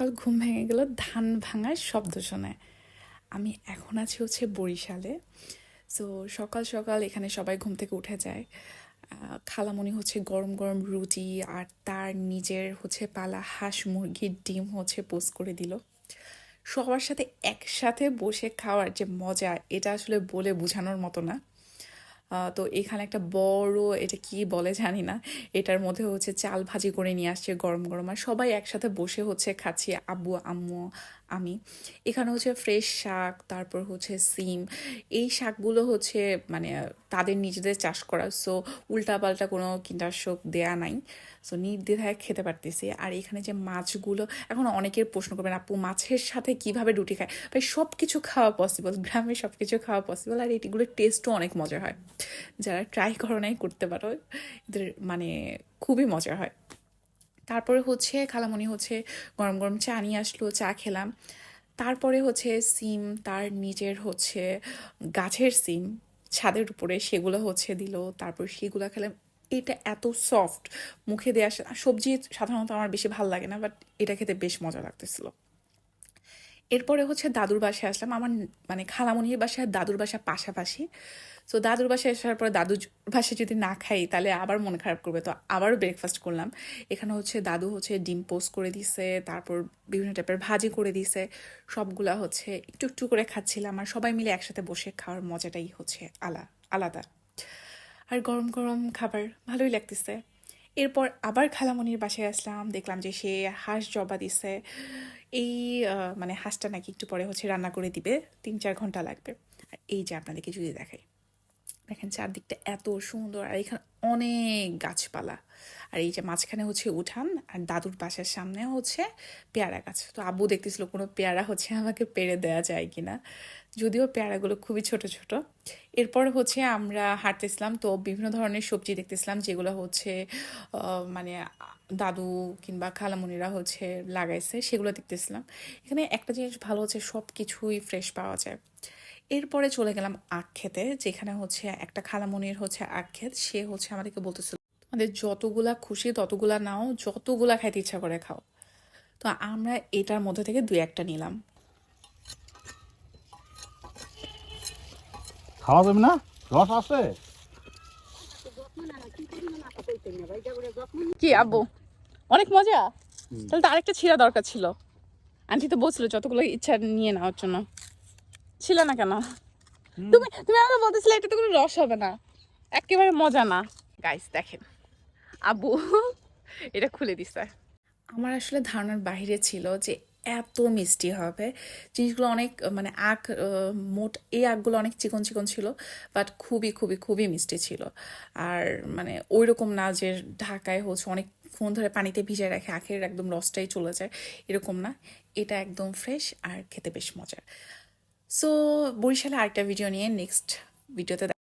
সকাল ঘুম ভেঙে গেল, ধান ভাঙার শব্দ শোনায়। আমি এখন আছি হচ্ছে বরিশালে। সো সকাল সকাল এখানে সবাই ঘুম থেকে উঠে যায়। খালামণি হচ্ছে গরম গরম রুটি আর তার নিজের হচ্ছে পালা হাঁস মুরগির ডিম হচ্ছে পোস্ট করে দিল। সবার সাথে একসাথে বসে খাওয়ার যে মজা, এটা আসলে বলে বোঝানোর মতো না। তো এখানে একটা বড়, এটা কি বলে জানি না, এটার মধ্যে হচ্ছে চাল ভাজি করে নিয়ে আসছে গরম গরম। আর সবাই একসাথে বসে হচ্ছে খাচ্ছি, আব্বু, আম্মু আমি। এখানে হচ্ছে ফ্রেশ শাক, তারপর হচ্ছে সিম, এই শাকগুলো হচ্ছে মানে তাদের নিজেদের চাষ করা। সো উল্টাপাল্টা কোনো কীটনাশক দেয়া নাই। সো নির্দ্বিধায় খেতে পারতেছি। আর এখানে যে মাছগুলো, এখন অনেকের প্রশ্ন করবেন, আপু, মাছের সাথে কীভাবে রুটি খায়? ভাই সব কিছু খাওয়া পসিবল গ্রামে সব কিছু খাওয়া পসিবল আর এটিগুলোর টেস্টও অনেক মজা হয়। যারা ট্রাই করো নাই, করতে পারো। এদের মানে খুবই মজা হয়। তারপরে হচ্ছে খালামণি হচ্ছে গরম গরম চা নিয়ে আসলো, চা খেলাম। তারপরে হচ্ছে সিম, তার নিজের হচ্ছে গাছের সিম, ছাদের উপরে সেগুলো হচ্ছে দিল। তারপর সেগুলো খেলাম। এটা এত সফট মুখে দেওয়া সবজি সাধারণত আমার বেশি ভালো লাগে না বাট এটা খেতে বেশ মজা লাগতেছিল। এরপরে হচ্ছে দাদুর বাসায় আসলাম। আমার মানে খালামণির বাসায়, দাদুর বাসা পাশাপাশি। তো দাদুর বাসায় আসার পরে দাদুর বাসায় যদি না খাই, তাহলে আবার মন খারাপ করবে। তো আবারও ব্রেকফাস্ট করলাম। এখানে হচ্ছে দাদু হচ্ছে ডিম পোস্ট করে দিছে, তারপর বিভিন্ন টাইপের ভাজি করে দিছে। সবগুলা হচ্ছে একটু একটু করে খাচ্ছিলাম আর সবাই মিলে একসাথে বসে খাওয়ার মজাটাই হচ্ছে আলা, আলাদা। আর গরম গরম খাবার ভালোই লাগতেছে। এরপর আবার খালামণির বাসায় আসলাম। দেখলাম যে সে হাঁস জবা দিছে। এই মানে হাঁসটা নাকি একটু পরে হচ্ছে রান্না করে দিবে, তিন চার ঘণ্টা লাগবে। আর এই যে আপনাদেরকে যদি দেখাই। দেখেন চারদিকটা এত সুন্দর, আর এখানে অনেক গাছপালা। আর এই যে মাঝখানে হচ্ছে উঠান, আর দাদুর বাসার সামনে হচ্ছে পেয়ারা গাছ। তো আব্বু দেখতেছিল কোনো পেয়ারা হচ্ছে আমাকে পেরে দেওয়া যায় কিনা। যদিও পেয়ারাগুলো খুবই ছোট ছোট। এরপর হচ্ছে আমরা হাঁটতেছিলাম, তো বিভিন্ন ধরনের সবজি দেখতেছিলাম, যেগুলো হচ্ছে মানে দাদু কিংবা খালামুনিরা হচ্ছে লাগাইছে, সেগুলো দেখতেছিলাম। এখানে একটা জিনিস ভালো হচ্ছে সব কিছুই ফ্রেশ পাওয়া যায়। এরপরে চলে গেলাম আখ খেতে যেখানে হচ্ছে একটা খালামনির হচ্ছে আখ ক্ষেত সে হচ্ছে আমাদেরকে বলতেছিল আমাদের যতগুলা খুশি ততগুলা নাও যতগুলা খাইতে ইচ্ছা করে খাও। তো আমরা এটার মধ্যে থেকে দুই একটা নিলাম। খাওয়া যাবে না? রস আছে? কি আব্বু? অনেক মজা? তাহলে তো আরেকটা ছিঁড়া দরকার ছিল। আন্টি তো বলছিল যতগুলো ইচ্ছা নিয়ে নেওয়ার জন্য। ছিল না কেন? তুমি তুমি আমাকে বলতেছিলে এটা তো কোনো রস হবে না। একেবারে মজা না। গাইস দেখেন। আবু এটা খুলে দিছে। আমার আসলে ধারণার বাইরে ছিল যে এত মিষ্টি হবে। জিনিসগুলো অনেক মানে আখ মোট এই আখগুলো অনেক চিকন চিকন ছিল বাট খুবই খুবই খুবই মিষ্টি ছিল। আর মানে ওই রকম না যে ঢাকায় হচ্ছে অনেকক্ষণ ধরে পানিতে ভিজে রাখে আখের একদম রসটাই চলে যায় এরকম না। এটা একদম ফ্রেশ আর খেতে বেশ মজার। সো বরিশালে আরেকটা ভিডিও নিয়ে নেক্সট ভিডিওতে